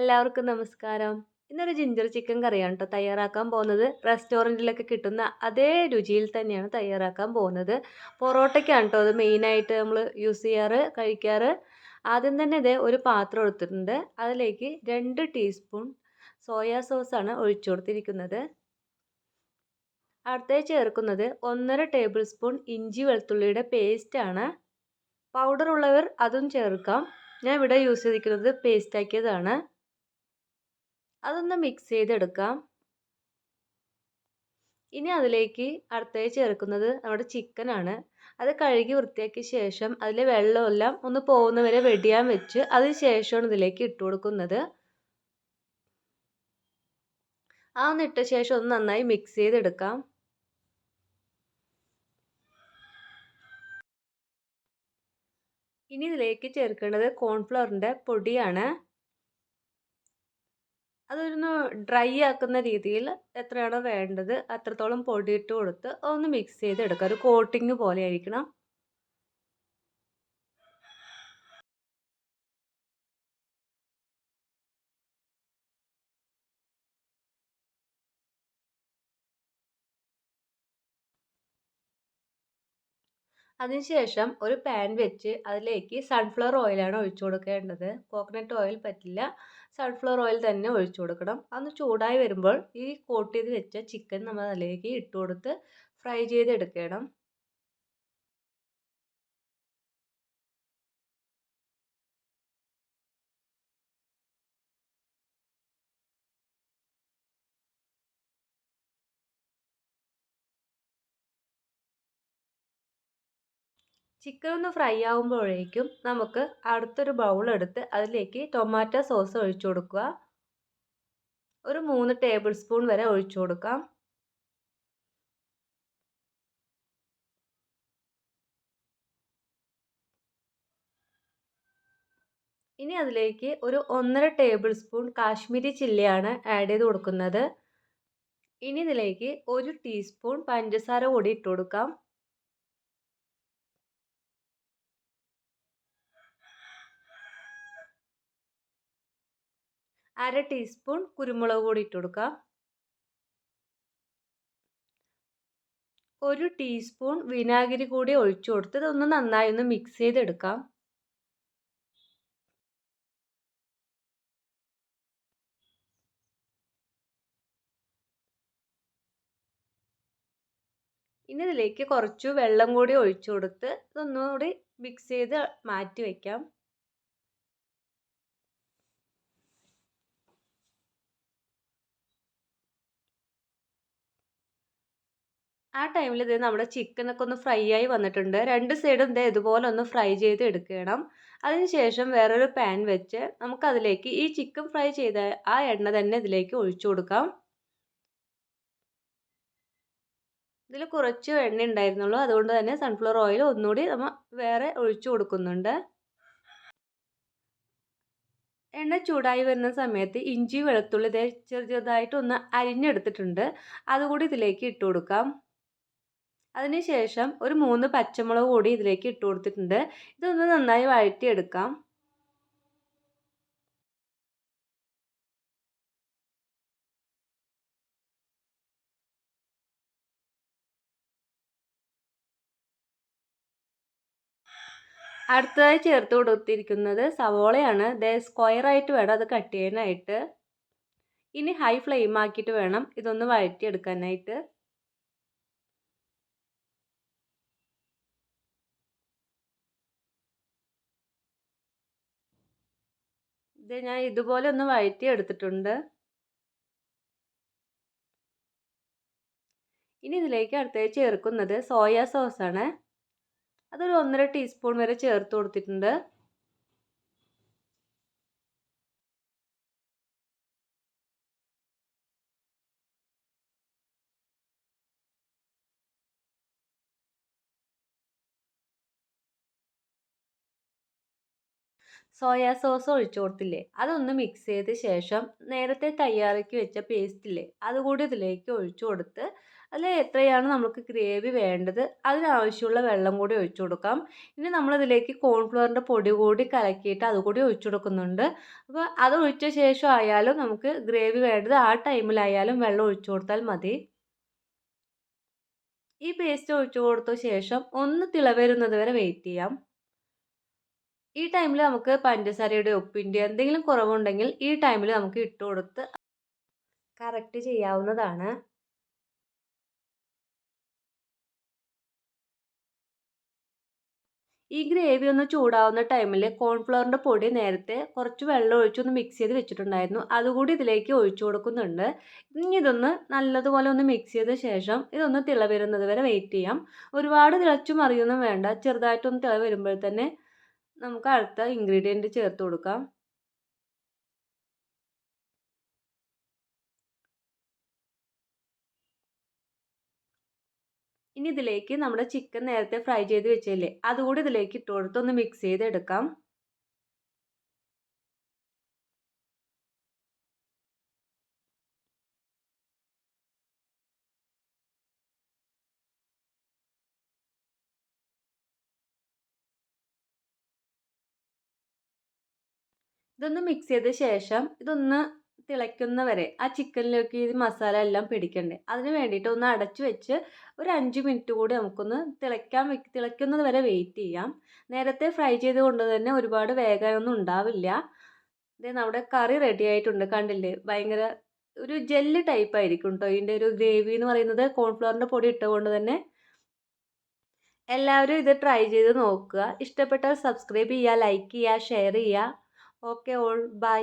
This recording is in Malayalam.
എല്ലാവർക്കും നമസ്കാരം. ഇന്നൊരു ജിഞ്ചർ ചിക്കൻ കറിയാണ് കേട്ടോ തയ്യാറാക്കാൻ പോകുന്നത്. റെസ്റ്റോറന്റിലൊക്കെ കിട്ടുന്ന അതേ രുചിയിൽ തന്നെയാണ് തയ്യാറാക്കാൻ പോകുന്നത്. പൊറോട്ടയ്ക്കാണ് കേട്ടോ അത് മെയിനായിട്ട് നമ്മൾ യൂസ് ചെയ്യാറ് കഴിക്കാറ്. ആദ്യം തന്നെ ഇതേ ഒരു പാത്രം എടുത്തിട്ടുണ്ട്. അതിലേക്ക് രണ്ട് ടീസ്പൂൺ സോയാ സോസാണ് ഒഴിച്ചു കൊടുത്തിരിക്കുന്നത്. അടുത്തേ ചേർക്കുന്നത് ഒന്നര ടേബിൾ സ്പൂൺ ഇഞ്ചി വെളുത്തുള്ളിയുടെ പേസ്റ്റാണ് പൗഡർ ഉള്ളവർ അതും ചേർക്കാം. ഞാൻ ഇവിടെ യൂസ് ചെയ്തിരിക്കുന്നത് പേസ്റ്റ് ആക്കിയതാണ്. അതൊന്ന് മിക്സ് ചെയ്തെടുക്കാം. ഇനി അതിലേക്ക് അടുത്തായി ചേർക്കുന്നത് നമ്മുടെ ചിക്കനാണ് അത് കഴുകി വൃത്തിയാക്കിയ ശേഷം അതിലെ വെള്ളമെല്ലാം ഒന്ന് പോകുന്ന പോകുന്നവരെ വെടിയാൻ വെച്ച് അതിന് ശേഷമാണ് ഇതിലേക്ക് ഇട്ട് കൊടുക്കുന്നത്. ആ ഒന്ന് ഇട്ട ശേഷം ഒന്ന് നന്നായി മിക്സ് ചെയ്തെടുക്കാം. ഇനി ഇതിലേക്ക് ചേർക്കേണ്ടത് കോൺഫ്ലവറിന്റെ പൊടിയാണ്. അതൊന്ന് ഡ്രൈ ആക്കുന്ന രീതിയിൽ എത്രയാണോ വേണ്ടത് അത്രത്തോളം പൊടി ഇട്ട് കൊടുത്ത് ഒന്ന് മിക്സ് ചെയ്തെടുക്കുക. ഒരു കോട്ടിങ് പോലെ ആയിരിക്കണം അതിനുശേഷം ഒരു പാൻ വെച്ച് അതിലേക്ക് സൺഫ്ലവർ ഓയിലാണ് ഒഴിച്ചു കൊടുക്കേണ്ടത്. കോക്കനട്ട് ഓയിൽ പറ്റില്ല. സൺഫ്ലവർ ഓയിൽ തന്നെ ഒഴിച്ചു കൊടുക്കണം. അതൊന്ന് ചൂടായി വരുമ്പോൾ ഈ കോട്ട് ചെയ്ത് വെച്ച ചിക്കൻ നമ്മൾ അതിലേക്ക് ഇട്ട് കൊടുത്ത് ഫ്രൈ ചെയ്തെടുക്കണം. ചിക്കൻ ഒന്ന് ഫ്രൈ ആകുമ്പോഴേക്കും നമുക്ക് അടുത്തൊരു ബൗൾ എടുത്ത് അതിലേക്ക് ടൊമാറ്റോ സോസ് ഒഴിച്ചു കൊടുക്കുക. ഒരു മൂന്ന് ടേബിൾ സ്പൂൺ വരെ ഒഴിച്ചു കൊടുക്കാം. ഇനി അതിലേക്ക് ഒരു ഒന്നര ടേബിൾ സ്പൂൺ കാശ്മീരി ചില്ലിയാണ് ആഡ് ചെയ്ത് കൊടുക്കുന്നത്. ഇനി ഇതിലേക്ക് ഒരു ടീസ്പൂൺ പഞ്ചസാര കൂടി ഇട്ട് കൊടുക്കാം. അര ടീസ്പൂൺ കുരുമുളക് പൊടി ഇട്ട് കൊടുക്കാം ഒരു ടീസ്പൂൺ വിനാഗിരി കൂടി ഒഴിച്ചു കൊടുത്ത് ഇതൊന്ന് നന്നായി ഒന്ന് മിക്സ് ചെയ്തെടുക്കാം. ഇനി ഇതിലേക്ക് കുറച്ച് വെള്ളം കൂടി ഒഴിച്ചു കൊടുത്ത് ഇതൊന്നുകൂടി മിക്സ് ചെയ്ത് മാറ്റി വയ്ക്കാം ആ ടൈമിൽ ഇത് നമ്മുടെ ചിക്കനൊക്കെ ഒന്ന് ഫ്രൈ ആയി വന്നിട്ടുണ്ട്. രണ്ട് സൈഡും ഇതേ ഇതുപോലെ ഒന്ന് ഫ്രൈ ചെയ്ത് എടുക്കണം. അതിനുശേഷം വേറൊരു പാൻ വെച്ച് നമുക്കതിലേക്ക് ഈ ചിക്കൻ ഫ്രൈ ചെയ്ത ആ എണ്ണ തന്നെ ഇതിലേക്ക് ഒഴിച്ചു കൊടുക്കാം. ഇതിൽ കുറച്ച് എണ്ണ ഉണ്ടായിരുന്നുള്ളൂ. അതുകൊണ്ട് തന്നെ സൺഫ്ലവർ ഓയിൽ ഒന്നുകൂടി നമ്മൾ വേറെ ഒഴിച്ചു കൊടുക്കുന്നുണ്ട്. എണ്ണ ചൂടായി വരുന്ന സമയത്ത് ഇഞ്ചി വെളുത്തുള്ളി ചെറു ചെറുതായിട്ട് ഒന്ന് അരിഞ്ഞെടുത്തിട്ടുണ്ട്. അതുകൂടി ഇതിലേക്ക് ഇട്ട് കൊടുക്കാം. അതിനുശേഷം ഒരു മൂന്ന് പച്ചമുളക് കൂടി ഇതിലേക്ക് ഇട്ട് കൊടുത്തിട്ടുണ്ട്. ഇതൊന്ന് നന്നായി വഴറ്റിയെടുക്കാം. അടുത്തതായി ചേർത്ത് കൊടുത്തിരിക്കുന്നത് സവോളയാണ്. ദേ സ്ക്വയർ ആയിട്ട് വേണം അത് കട്ട് ചെയ്യാനായിട്ട്. ഇനി ഹൈ ഫ്ലെയിം ആക്കിയിട്ട് വേണം ഇതൊന്ന് വഴറ്റിയെടുക്കാനായിട്ട്. ഞാൻ ഇതുപോലെ ഒന്ന് വഴറ്റി എടുത്തിട്ടുണ്ട്. ഇനി ഇതിലേക്ക് അടുത്തേക്ക് ചേർക്കുന്നത് സോയാ സോസാണ്. അതൊരു ഒന്നര ടീസ്പൂൺ വരെ ചേർത്ത് കൊടുത്തിട്ടുണ്ട്. സോയാ സോസ് ഒഴിച്ചു കൊടുത്തില്ലേ? അതൊന്ന് മിക്സ് ചെയ്ത ശേഷം നേരത്തെ തയ്യാറാക്കി വെച്ച പേസ്റ്റ് ഇല്ലേ അതുകൂടി ഇതിലേക്ക് ഒഴിച്ചു കൊടുത്ത് അതിൽ എത്രയാണ് നമുക്ക് ഗ്രേവി വേണ്ടത് അതിനാവശ്യമുള്ള വെള്ളം കൂടി ഒഴിച്ചു കൊടുക്കാം. ഇനി നമ്മളിതിലേക്ക് കോൺഫ്ലവറിന്റെ പൊടി കൂടി കലക്കിയിട്ട് അതുകൂടി ഒഴിച്ചു കൊടുക്കുന്നുണ്ട്. അപ്പോൾ അത് ഒഴിച്ച ശേഷം ആയാലും നമുക്ക് ഗ്രേവി വേണ്ടത് ആ ടൈമിലായാലും വെള്ളം ഒഴിച്ചു കൊടുത്താൽ മതി. ഈ പേസ്റ്റ് ഒഴിച്ചു കൊടുത്ത ശേഷം ഒന്ന് തിളവരുന്നത് വരെ വെയിറ്റ് ചെയ്യാം. ഈ ടൈമിൽ നമുക്ക് പഞ്ചസാരയുടെ ഉപ്പിന്റെ എന്തെങ്കിലും കുറവുണ്ടെങ്കിൽ ഈ ടൈമിൽ നമുക്ക് ഇട്ട് കൊടുത്ത് കറക്റ്റ് ചെയ്യാവുന്നതാണ്. ഈ ഗ്രേവി ഒന്ന് ചൂടാവുന്ന ടൈമിൽ കോൺഫ്ലവറിന്റെ പൊടി നേരത്തെ കുറച്ച് വെള്ളം ഒഴിച്ചൊന്ന് മിക്സ് ചെയ്ത് വെച്ചിട്ടുണ്ടായിരുന്നു. അതുകൂടി ഇതിലേക്ക് ഒഴിച്ചു കൊടുക്കുന്നുണ്ട്. ഇനി ഇതൊന്ന് നല്ലതുപോലെ ഒന്ന് മിക്സ് ചെയ്ത ശേഷം ഇതൊന്ന് തിള വരുന്നത് വരെ വെയിറ്റ് ചെയ്യാം. ഒരുപാട് തിളച്ചു മറിയൊന്നും വേണ്ട. ചെറുതായിട്ടൊന്ന് തിള വരുമ്പോൾ തന്നെ നമുക്ക് അടുത്ത ഇൻഗ്രീഡിയന്റ് ചേർത്ത് കൊടുക്കാം. ഇനി ഇതിലേക്ക് നമ്മുടെ ചിക്കൻ നേരത്തെ ഫ്രൈ ചെയ്ത് വെച്ചില്ലേ? അതുകൂടി ഇതിലേക്ക് ഇട്ട് ഒന്ന് മിക്സ് ചെയ്തെടുക്കാം. ഇതൊന്ന് മിക്സ് ചെയ്ത ശേഷം ഇതൊന്ന് തിളയ്ക്കുന്ന വരെ ആ ചിക്കനിലേക്ക് ഈ മസാല എല്ലാം പിടിക്കണ്ടേ? അതിന് വേണ്ടിയിട്ട് ഒന്ന് അടച്ചു വെച്ച് ഒരു അഞ്ച് മിനിറ്റ് കൂടി നമുക്കൊന്ന് തിളയ്ക്കാൻ തിളയ്ക്കുന്നത് വരെ വെയിറ്റ് ചെയ്യാം. നേരത്തെ ഫ്രൈ ചെയ്ത് കൊണ്ട് തന്നെ ഒരുപാട് വേഗമൊന്നും ഉണ്ടാവില്ല. ഇത് നമ്മുടെ കറി റെഡി ആയിട്ടുണ്ട് കണ്ടില്ലേ? ഭയങ്കര ഒരു ജെല്ല് ടൈപ്പ് ആയിരിക്കും കേട്ടോ ഇതിന്റെ ഒരു ഗ്രേവി എന്ന് പറയുന്നത് കോൺഫ്ലവറിന്റെ പൊടി ഇട്ടുകൊണ്ട് തന്നെ എല്ലാവരും ഇത് ട്രൈ ചെയ്ത് നോക്കുക. ഇഷ്ടപ്പെട്ടാൽ സബ്സ്ക്രൈബ് ചെയ്യുക ലൈക്ക് ചെയ്യുക ഷെയർ ചെയ്യുക. Okay all by